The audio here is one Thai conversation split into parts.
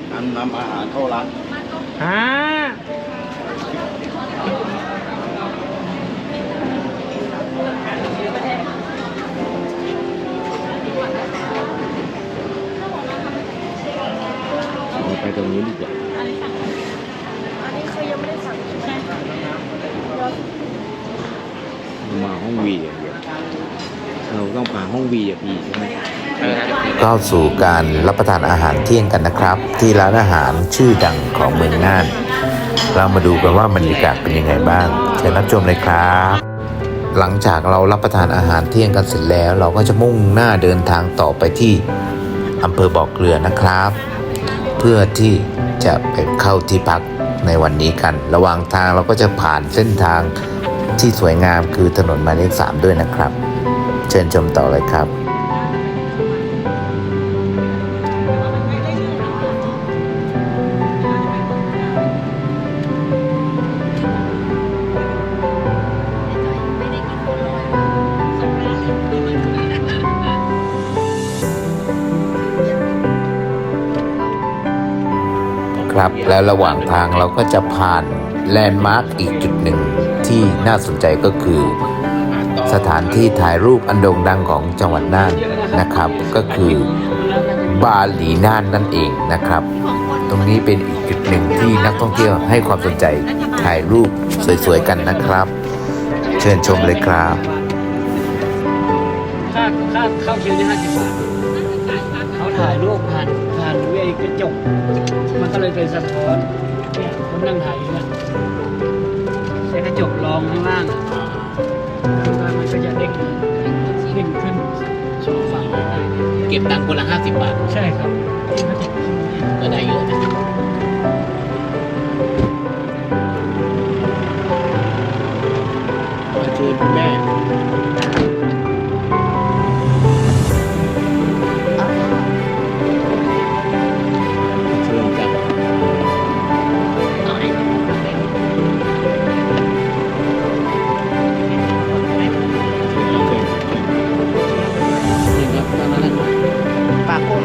ดนำนำอาหารเข้าร้านอ่าไปตรงนี้ดีกว่าอันนี้คือยังไม่ได้สั่งใช่ไหมมาห้องวีอย่างเดียวเราต้องผ่านห้องวีอะพี่ใช่ไหม เข้าสู่การรับประทานอาหารเที่ยงกันนะครับ ที่ร้านอาหารชื่อดังของเมืองน่าน เรามาดูกันว่าบรรยากาศเป็นยังไงบ้างเชิญรับชมเลยครับ หลังจากเรารับประทานอาหารเที่ยงกันเสร็จแล้ว เราก็จะมุ่งหน้าเดินทางต่อไปที่อำเภอบ่อเกลือนะครับ เพื่อที่จะไปเข้าที่พักในวันนี้กัน ระหว่างทางเราก็จะผ่านเส้นทางที่สวยงามคือถนนหมายเลขสามด้วยนะครับ เชิญชมต่อเลยครับ ครับ และระหว่างทางเราก็จะผ่านแลนด์มาร์กอีกจุดหนึ่งที่น่าสนใจก็คือ สถานที่ถ่ายรูปอันโด่งดังของจังหวัดน่านนะครับ ก็คือบาหลีน่านนั่นเองนะครับ ตรงนี้เป็นอีกจุดหนึ่งที่นักท่องเที่ยวให้ความสนใจถ่ายรูปสวยๆกันนะครับ เชิญชมเลยครับค่าค่าเข้าคิวนี่ห้าสิบบาทเขาถ่ายรูปผ่านผ่านเวกระจก เลยเป็นสะท้อนเนี่ยคนนั่งถ่ายอยู่เนี่ยใช้กระจกรองข้างล่างข้างล่างมันก็จะเด้งเด้งขึ้นสองฝั่งได้เก็บตังค์คนละห้าสิบบาท ใช่ครับที่เขาจะก็ได้เยอะนะขอเชิญคุณแม่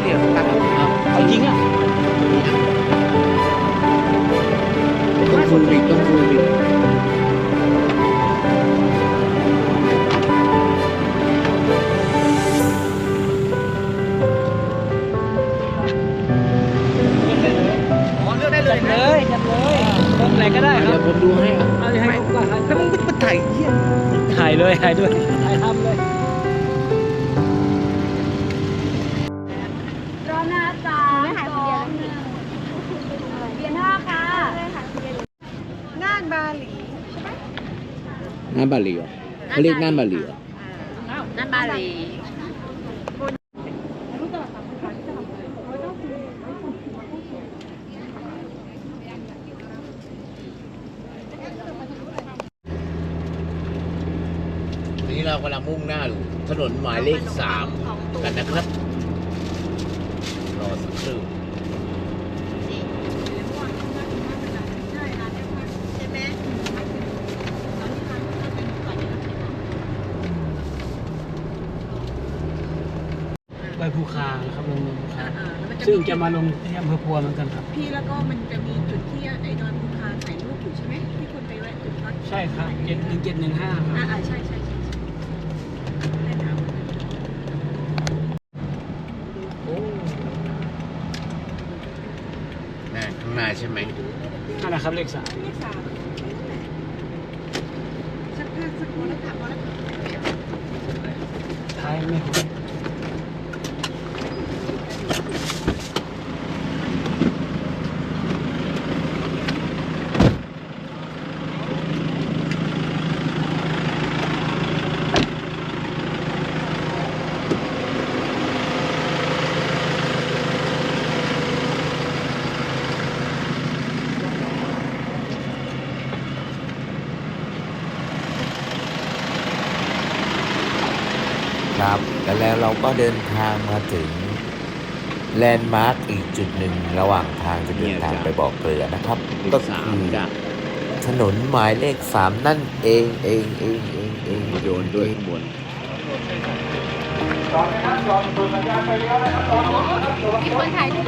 เดียวปากโค้งเอาเอาจริงอะต้องฟูบิกต้องฟูบิกอ๋อเลือกได้เลยนะเลยจัดเลยตรงไหนก็ได้คเดี๋รัยบวผมดูให้อะเอาเลยให้เขาก็ให้แล้วมึงไปถ่ายเหี้ยถ่ายเลยถ่ายด้วยถ่ายทำเลย น่านบาหลีเหรอเขาเรียกน่านบาหลีเหรอน่านบาหลีทีนี้เรากำลังมุ่งหน้าอยู่ถนนหมายเลขสามกันนะครับ รอสักครู่ ไป ภูคาครับลงภูคาซึ่งจะมาลงที่อำเภอพัวเหมือนกันครับ พี่แล้วก็มันจะมีจุดที่ไอ้ดอนภูคาถ่ายรูปอยู่ใช่ไหมที่คนไปแวะจุดพักใช่ครับเจ็ดหนึ่งเจ็ดหนึ่งห้าครับ อ่าอ่าใช่ใช่ใช่ใช่ได้ถามโอ้น่าข้างหน้าใช่ไหมนั่นแหละครับเลขสามเลขสามสักพักสักคนแล้วถามว่าแล้ว ท้ายไม่ถูก ครับและแล้วเราก็เดินทางมาถึงแลนด์มาร์กอีกจุดหนึ่งระหว่างทางจะเดินทางไปบ่อเกลือนะครับเลก็ขสาคืมอจ้ะถนนหมายเลขสามนั่นเองเองเองเองเองมีโดรนด้วยข้างบนคนถ่ายรูป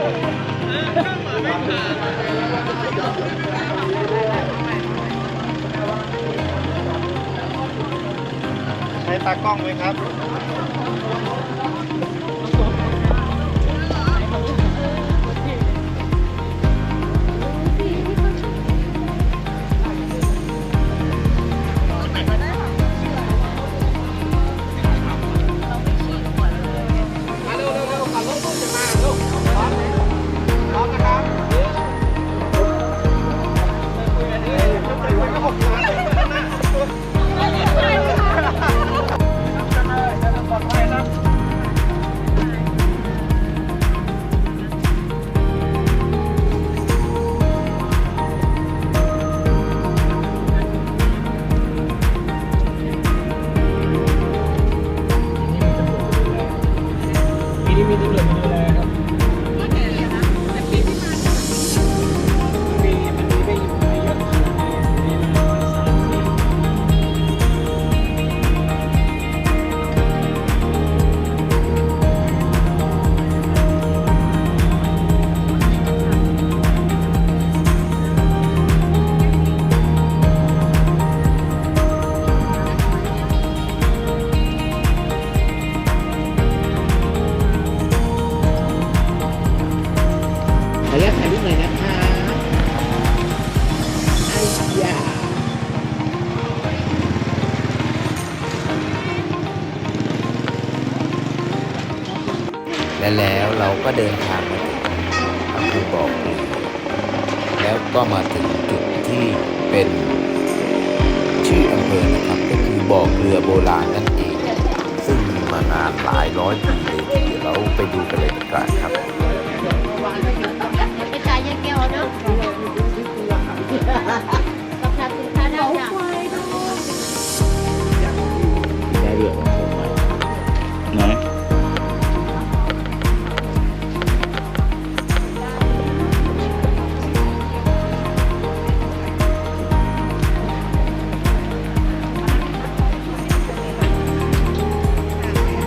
ใช้ตากล้องไหมครับ และแล้วเราก็เดินทางมาถึงอำเภอบ่อเกลือแล้วก็มาถึงจุดที่เป็นชื่ออำเภอนะครับก็คือบ่อเกลือโบราณนั่นเอง ซึ่งมีมานานหลายร้อยปีเลยทีเดียวเราไปดูกันเลยดีกว่าครับ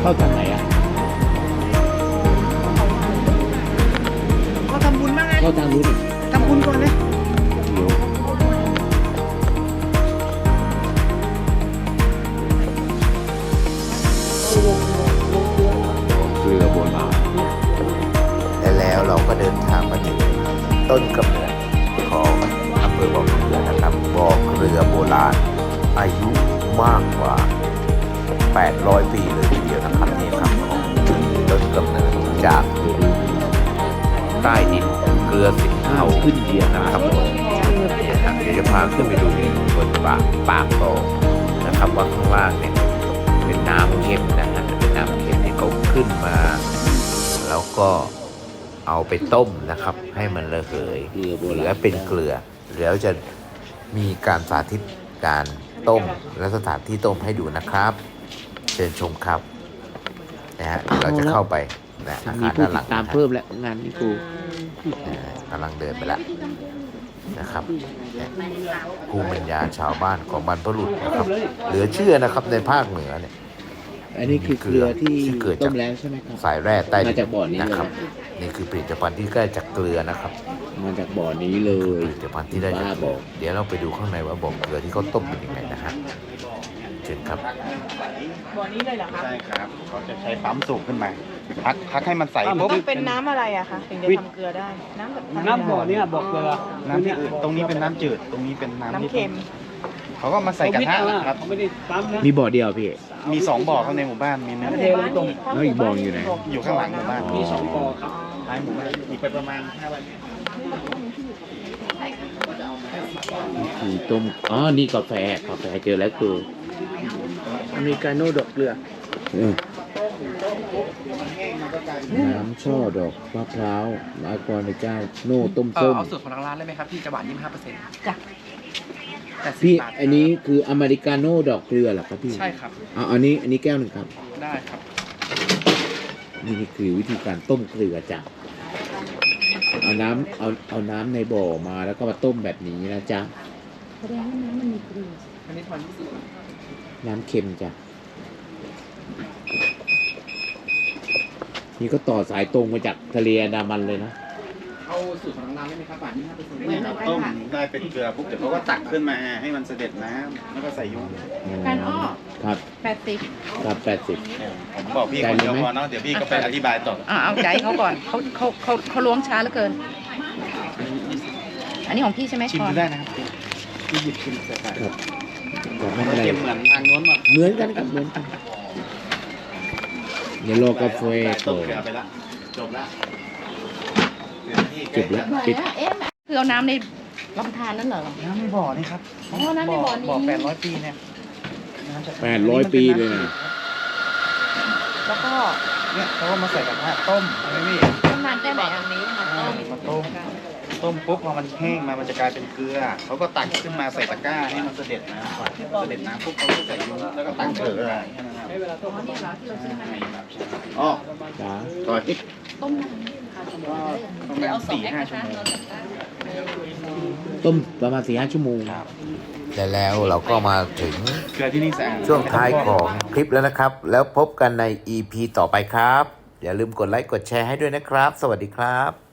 เข้าทางไหนอะเขาทำบุญบ้างไงเข้าทางนู้นดิทำบุญก่อนเลยเดี๋ยวเกลือโบราณและแล้วเราก็เดินทางมาถึงต้นกำเนิดของอำเภอบ่อเกลือนะครับบ่อเกลือโบราณอายุมากกว่า 800 ปีาขึ้นเดียนะครับผมนะครับเดี๋ยวจะพาขึ้นไปดูบนปากปากโตนะครับว่าข้างล่างเนี่ยเป็นน้ำเค็มนะฮะเป็นน้ำเค็มที่เขาขึ้นมา แล้วก็เอาไปต้มนะครับ ให้มันระเหยเกลือโบเหลือเป็นเกลือ แล้วจะมีการสาธิตการต้มและสถานที่ต้มให้ดูนะครับ เชิญชมครับนะฮะเราจะเข้าไปนะอามีคารผู้ด้านหติลัดงตามเพิ่มแล้วงานนี้กู กำลังเดินไปแล้วนะครับเนี่ยภูมิปัญญาชาวบ้านของบรรพบุรุษนะครับ เหลือเชื่อนะครับในภาคเหนือเนี่ย อันนี้คือเกลือที่ที่เกิดจากต้มแล้วใช่ไหมครับสายแร่ใต้ดิมาจากบ่อนี้เลยนะครับ นี่คือผลิตภัณฑ์ที่ได้จากเกลือนะครับ มาจากบ่อนี้เลคือยผลิตภัณฑ์ที่ได้จากบ้าเกบลืออเดี๋ยวเราไปดูข้างในว่าบ่อเกลือที่เขาต้มเป็นยังไงนะฮะเชิญครับบ่อนี้เลยเหรอคะใช่ครับเขาจะใช้ปั๊มสูบขึ้นมา พักพักให้มันใสปุ๊บต้องเป็นน้ำอะไรอะคะถึงจะทำเกลือได้ น้ำแบบธรรมดาน้ำบ่อเนี่ยบ่อเกลือน้ำที่อื่นตรงนี้เป็นน้ำจืด ตรงนี้เป็นน้ำที่น้ำเค็มเขาก็มาใส่กระทะเขาวิทย์เอานะครับเขาไม่ได้ปั๊มนะมีบ่อเดียวพี่ มีสองบ่อข้างในหมู่บ้านมีเนื้อเทลงตรงแล้วอีกบ่ออยู่ไหนอยู่ข้างหลังหมู่บ้านมีสองบ่อครับท้ายหมู่บ้านอีกไปประมาณ5วันคือต้มอ๋อนี่กาแฟกาแฟเจอแล้วคืออเมริกาโน่ดอกเกลือเออ น้ำช่อดอกมะพร้าวมากรในเจ้าโน่ต้มเอส้อมเอาสูตรของทางร้านเลยไหมครับพี่จะหวาน25เปอร์เซ็นต์จ้ะ แต่สิพี่บบาทอันนี้คืออเมริกาโน่ดอกเกลือเหรอครับพี่ใช่ครับเอาอันนี้อันนี้แก้วหนึ่งครับ ได้ครับ นี่คือวิธีการต้มเกลือจ้ะเอาน้ำเอาเอาน้ำในบ่อมาแล้วก็มาต้มแบบนี้นะจ๊ะอันนี้ทอน20น้ำเค็มจ้ะ นี่ก็ต่อสายตรงมาจากทะเลอันดามันเลยนะ เอาสูตรของทางร้านได้ไหมครับหวานยี่สิบห้าเปอร์เซ็นต์นี่ครับต้มได้เป็นเกลือปุ๊บเดี๋ยวเขาก็ตักขึ้นมาให้มันเสด็จน้ำแล้วก็ใส่ยุงการอ้อครับแปดสิบครับแปดสิบผมบอกพี่คนเดียวพอเนาะเดี๋ยวพี่ก็ไปอธิบายต่ออ่าเอาใจเขาก่อนเขาเขาเขาเขาล้วงช้าเหลือเกิน อันนี้ของพี่ใช่ไหมชิมก่อนดูได้นะครับพี่หยิบชิมใส่ไปครับครับไม่มันเป็นไรเค็มเหมือนทางโน้นหมดเหมือนกันครับเหมือนกัน เดี๋ยวรอกาแฟต้ต่มอเกลือไปละจบละจบแล้วปิดเอ๊ะคือเอาน้ำในลำธารนั่นเหรอ น้ำในบ่อนี่ครับอ๋อน้ำในบ่อนี้ บ่อแปดร้อยปีเนี่ยน้ำจากแปดร้อยปีเลยนะแล้วก็เนี่ยเขาก็มาใส่กระทะต้มใช่ไหมพี่ต้มนานแค่ไหนอันนี้มาต้มมาต้ม ต้มปุ๊บพอมันแห้งมามันจะกลายเป็นเกลือเขาก็ตักขึ้นมาใส่ตะกร้าให้มันเสด็จน้ำก่อนเสด็จน้ำปุ๊บเขาก็ใส่ยุงแล้วก็ตักเฉยอะไรแค่นั้นครับอ๋อเนี่ยเราซื้อมอ๋อจ้าต่อยต้มนานค่ะสมมติประมาณสี่ห้าชั่วโมงต้มประมาณสี่ห้าชั่วโมงและแล้วเราก็มาถึงช่วงท้ายของคลิปแล้วนะครับ แล้วพบกันใน EP ต่อไปครับ อย่าลืมกดไลค์กดแชร์ให้ด้วยนะครับ สวัสดีครับ